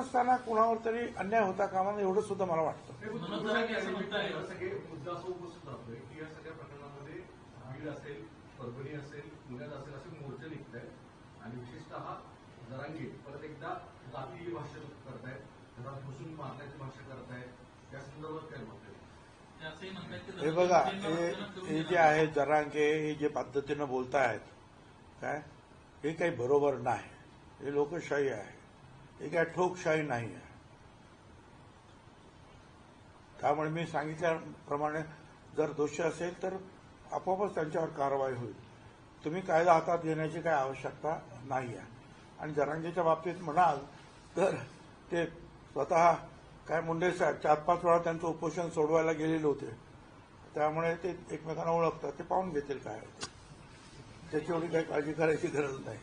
नसताना कुणावर तरी अन्याय होता कामा नये एवढं सुद्धा मला वाटतं. मनोज जरांगे असं म्हणताय. हा सगळे मुद्दा असा उपस्थित राहतोय की या सगळ्या प्रकरणामध्ये बीड असेल परभणी असेल पुण्यात असेल असे मोर्चे निघत आहेत आणि विशेषतः जरांगे परत एकदा जातीय करतायत घरात घुसून मारण्याची भाषा करतायत. या संदर्भात काय म्हणताय? ते असंही म्हणतायत की हे बघा मुस्लिमांना हे हे जे आहे जरांगे हे जे पद्धतीनं बोलतायत काय? हे काही बरोबर नाही. हे लोकशाही आहे. हे काय ठोकशाही नाही आहे. त्यामुळे मी सांगितल्याप्रमाणे जर दोषी असेल तर आपोआपच त्यांच्यावर कारवाई होईल. तुम्ही कायदा हातात घेण्याची काही आवश्यकता नाही आहे. आणि जरांगीच्या बाबतीत म्हणाल तर ते स्वतः काय मुंडे साहेब चार पाच वेळा त्यांचं उपोषण सोडवायला गेलेले होते. त्यामुळे ते एकमेकांना ओळखतात. ते पाहून घेतील काय आहे त्याची एवढी काही काळजी करायची गरज नाही.